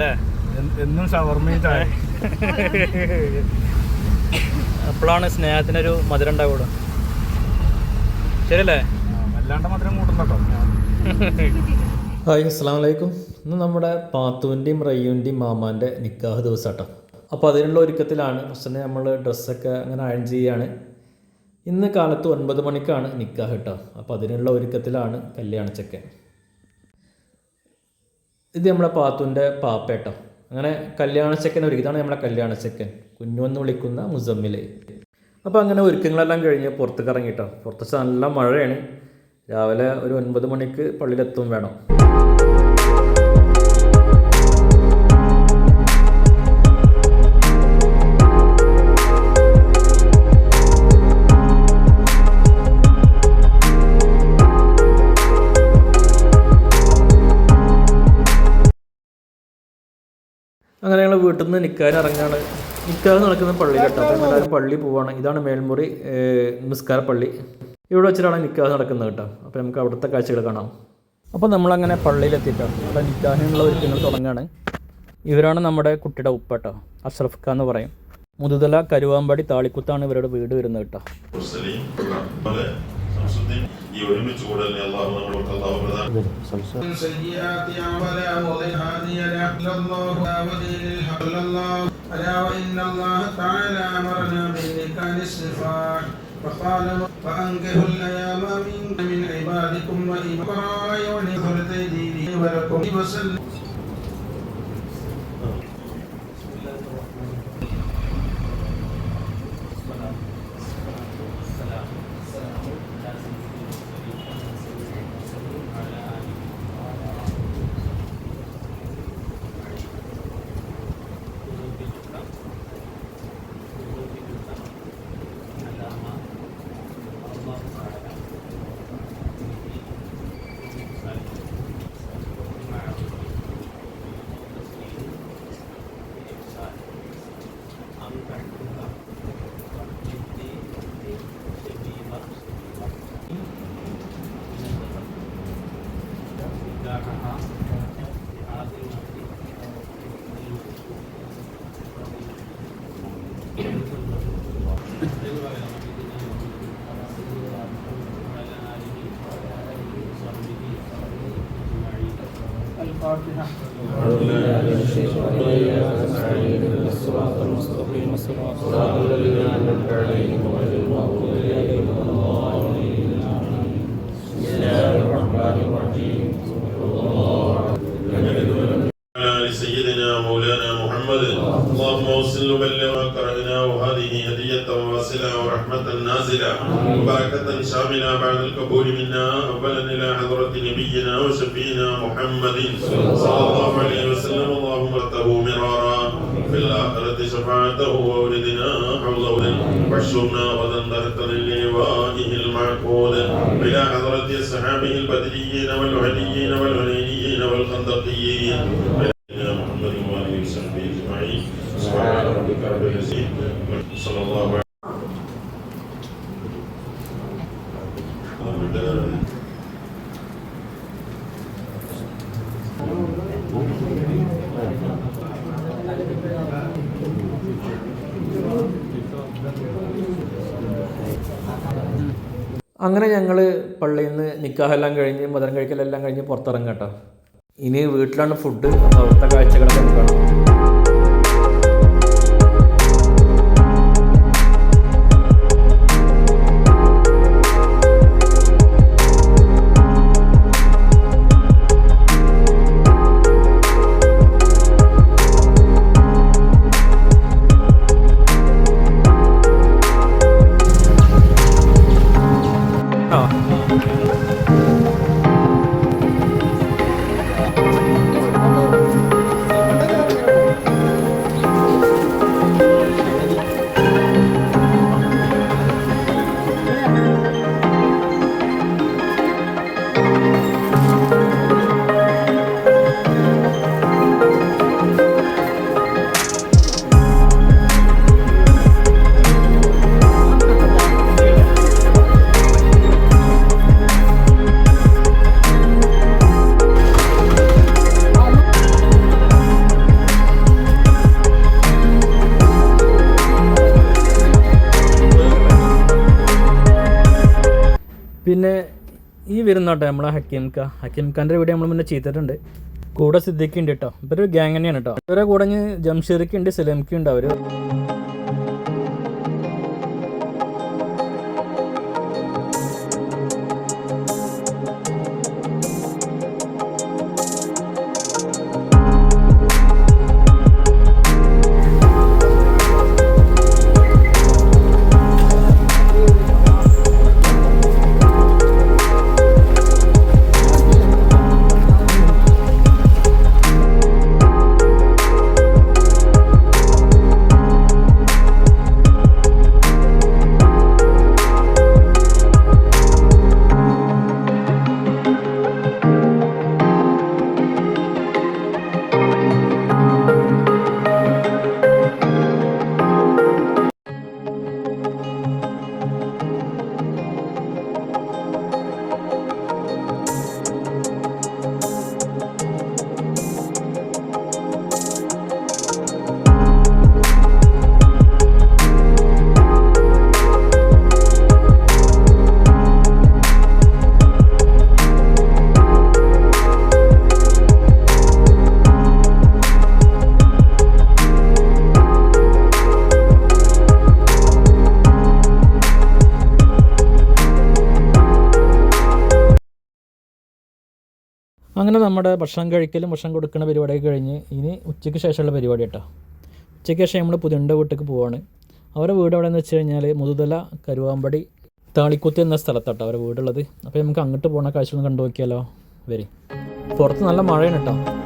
അല്ലേ? എന്നും ഷവർമയും ചായ. അപ്പോഴാണ് സ്നേഹത്തിനൊരു മധുരം ഉണ്ടാവുള്ളൂ. ശരിയല്ലേ? വല്ലാണ്ട് മധുരം കൂട്ടണ്ടോ ഹായ് അസ്സാം വലൈക്കും ഇന്ന് നമ്മുടെ പാത്തുവിന്റെയും റയ്യുവിന്റെയും മാമാന്റെ നിക്കാഹ് ദിവസം കേട്ടോ അപ്പോൾ അതിനുള്ള ഒരുക്കത്തിലാണ് ഫസ്റ്റ് നമ്മൾ ഡ്രസ്സൊക്കെ അങ്ങനെ അയൺ ചെയ്യുകയാണ് ഇന്ന് കാലത്ത് ഒൻപത് മണിക്കാണ് നിക്കാഹ് കേട്ടോ. അപ്പോൾ അതിനുള്ള ഒരുക്കത്തിലാണ് കല്യാണച്ചക്കൻ ഇത് നമ്മളെ പാത്തുവിന്റെ പാപ്പേട്ടം. അങ്ങനെ കല്യാണച്ചക്കൻ ഒരു ഇതാണ് നമ്മളെ കല്യാണച്ചക്കൻ കുഞ്ഞു എന്ന് വിളിക്കുന്ന മുസമ്മിലെ. അപ്പോൾ അങ്ങനെ ഒരുക്കങ്ങളെല്ലാം കഴിഞ്ഞ് പുറത്തേക്ക് ഇറങ്ങിട്ടോ. പുറത്ത് നല്ല മഴയാണ്. രാവിലെ ഒരു ഒൻപത് മണിക്ക് പള്ളിയിലെത്തും വേണം. അങ്ങനെ ഞങ്ങൾ വീട്ടിൽ നിന്ന് നിൽക്കാൻ ഇറങ്ങാണ്. നിൽക്കാൻ നടക്കുന്ന പള്ളി കേട്ടോ. അപ്പോൾ എല്ലാവരും പള്ളി പോവാണ്. ഇതാണ് മേൽമുറി നിസ്കാര പള്ളി. ഇവിടെ വെച്ചിട്ടാണ് നിൽക്കാതെ നടക്കുന്നത് കേട്ടോ. അപ്പോൾ നമുക്ക് അവിടുത്തെ കാഴ്ചകൾ കാണാം. അപ്പോൾ നമ്മളങ്ങനെ പള്ളിയിലെത്തിയിട്ടോ അവിടെ നിൽക്കാനുള്ള ഒരുക്കങ്ങൾ തുടങ്ങുകയാണ് ഇവരാണ് നമ്മുടെ കുട്ടിയുടെ ഉപ്പ കേട്ടോ. അഷ്റഫ് ഖാൻ എന്ന് പറയും. മുതുതല കരുവാമ്പാടി താളിക്കുത്താണ് ഇവരുടെ വീട് വരുന്നത് കേട്ടോ. ഈ ഒരുമിച്ച് കൂടലിനെ അള്ളാഹു നമ്മൾക്ക് അള്ളാഹു إلا الله لا وجه للحق إلا الله. ألا وإن الله تعالى أمرنا بلسان الصفات. فقال فأنكحوا الأيام منكم من عبادكم وإبقاء ونذر تيديني ولكم. وسلم الفاتحة. الصراط المستقيم صراط الذين أنعمت عليهم غير المغضوب اللهم وصل وبلغ ما قرأناه هذه هدية واصلة ورحمة نازلة. وبركة شاملة بعد القبول منا. أولا إلى حضرة نبينا وشفينا محمد. صلى الله عليه وسلم. اللهم ارته مرارا. في الآخرة شفاعته وولدنا حوله واحشرنا غدا ذرة للواءه المعقود. إلى حضرة أصحابه البدريين والعليين والهنينيين والخندقيين. അങ്ങനെ ഞങ്ങൾ പള്ളിയിൽ നിന്ന് നിക്കാഹെല്ലാം കഴിഞ്ഞ് മധുരം കഴിക്കലെല്ലാം കഴിഞ്ഞ് പുറത്തിറങ്ങട്ടോ ഇനി വീട്ടിലാണ് ഫുഡ് അവിടുത്തെ കാഴ്ചകളൊക്കെ കാണാം പിന്നെ ഈ വരുന്നോട്ടെ നമ്മളെ ഹക്കീം ഖാ ഹക്കീം ഖാന്റെ വീഡിയോ നമ്മൾ മുന്നേ ചെയ്തിട്ടുണ്ട്. കൂടെ സിദ്ദിഖുണ്ട് കേട്ടോ ഇവരൊരു ഗ്യാങ് തന്നെയാണ് കേട്ടോ ഇവരെ കൂടെ ജംഷീറിക്കുണ്ട് ഉണ്ട് സലംക്ക് ഉണ്ട് അവർ അങ്ങനെ നമ്മുടെ ഭക്ഷണം കഴിക്കലും ഭക്ഷണം കൊടുക്കുന്ന പരിപാടിയൊക്കെ കഴിഞ്ഞ് ഇനി ഉച്ചയ്ക്ക് ശേഷമുള്ള പരിപാടി കേട്ടോ. ഉച്ചയ്ക്ക് ശേഷം നമ്മൾ പുതിയണ്ട വീട്ടിലേക്ക് പോവാണ്. അവരുടെ വീട് എവിടെയെന്ന് വെച്ച് കഴിഞ്ഞാൽ മുതുതല കരുവാമ്പടി താളിക്കുത്തി എന്ന സ്ഥലത്താട്ടോ അവരുടെ വീടുള്ളത്. അപ്പോൾ നമുക്ക് അങ്ങോട്ട് പോകുന്ന കാഴ്ചകളൊന്ന് കണ്ടു നോക്കിയാലോ? വരി. പുറത്ത് നല്ല മഴയാണ് കേട്ടോ.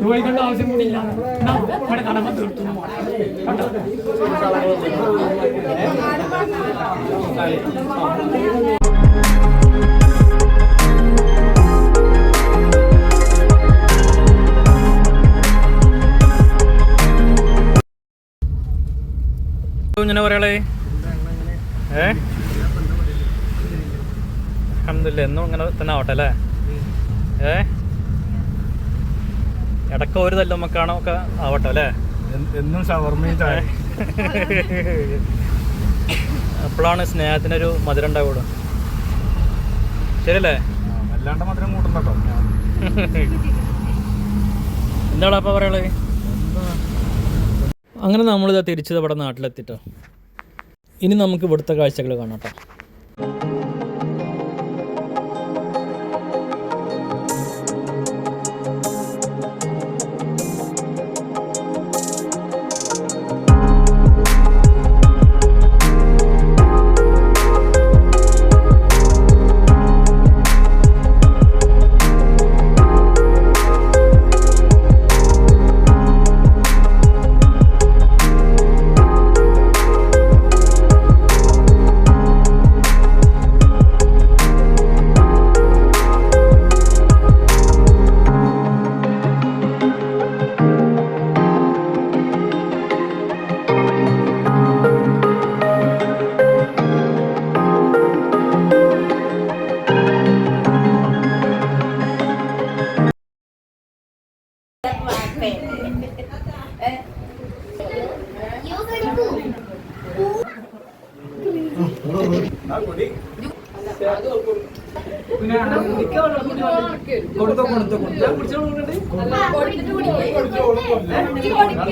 ചോദിക്കേണ്ട ആവശ്യം കൂടിയില്ല ഇവിടെ കടമ തീർത്തു ഇങ്ങനെ പറയാളേ? ഏ? അഹമ്മദില്ല എന്നും ഇങ്ങനെ തന്നെ ആവട്ടെ അല്ലേ? ഏ? ഇടയ്ക്ക് ഒരു തല്ലുമ്മക്കാണോ ഒക്കെ ആവട്ടെ അല്ലേ? എന്നും ഷവർമയും ചായ. അപ്പോഴാണ് സ്നേഹത്തിനൊരു മധുരം ഉണ്ടാവുള്ളൂ. ശരിയല്ലേ? അല്ലാണ്ട് മധുരം കൂട്ടണ്ടോ എന്താണ് അപ്പം പറയുള്ളത് അങ്ങനെ നമ്മളിത് തിരിച്ചത് ഇവിടെ നാട്ടിലെത്തിട്ടോ. ഇനി നമുക്ക് ഇവിടുത്തെ കാഴ്ചകൾ കാണാം കേട്ടോ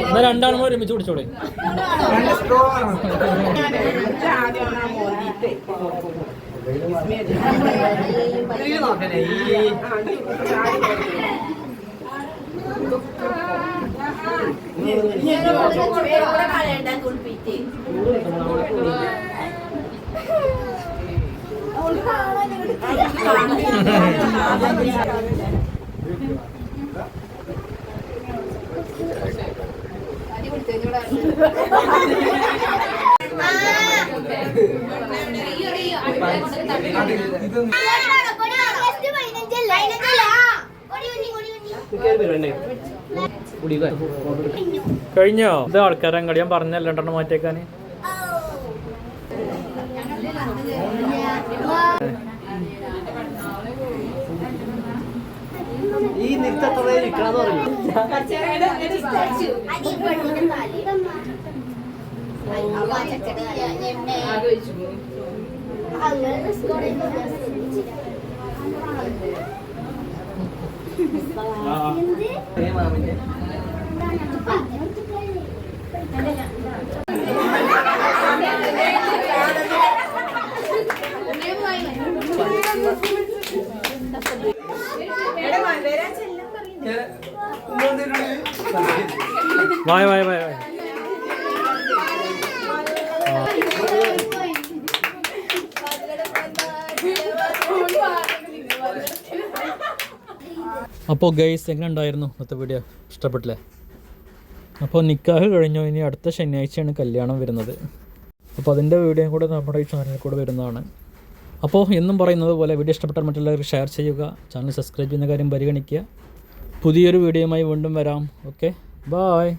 എന്നാൽ രണ്ടാളും ഒരുമിച്ച് കുടിച്ചോളെ. കഴിഞ്ഞോ? ഇത് ആൾക്കാരെ അങ്ങടിയാൻ പറഞ്ഞല്ലോ മാറ്റേക്കാന് മാറ്റിയേക്കാൻ ഈ നിർത്തത്രേ നിൽക്കണമെന്ന് പറഞ്ഞു മാമിന്റെ വായ വായ വായ വായ. അപ്പോൾ ഗൈസ് എങ്ങനെ ഉണ്ടായിരുന്നു ഇന്നത്തെ വീഡിയോ ഇഷ്ടപ്പെട്ടില്ലേ? അപ്പോൾ നിക്കാഹ് കഴിഞ്ഞു ഇനി അടുത്ത ശനിയാഴ്ചയാണ് കല്യാണം വരുന്നത്. അപ്പോൾ അതിന്റെ വീഡിയോയും കൂടെ നമ്മുടെ ഈ ചാനലിൽ കൂടെ വരുന്നതാണ്. അപ്പോൾ എന്നും പറയുന്നത് പോലെ വീഡിയോ ഇഷ്ടപ്പെട്ടാൽ മറ്റുള്ളവർക്ക് ഷെയർ ചെയ്യുക ചാനൽ സബ്സ്ക്രൈബ് ചെയ്യുന്ന കാര്യം പരിഗണിക്കുക. പുതിയൊരു വീഡിയോയുമായി വീണ്ടും വരാം. Okay bye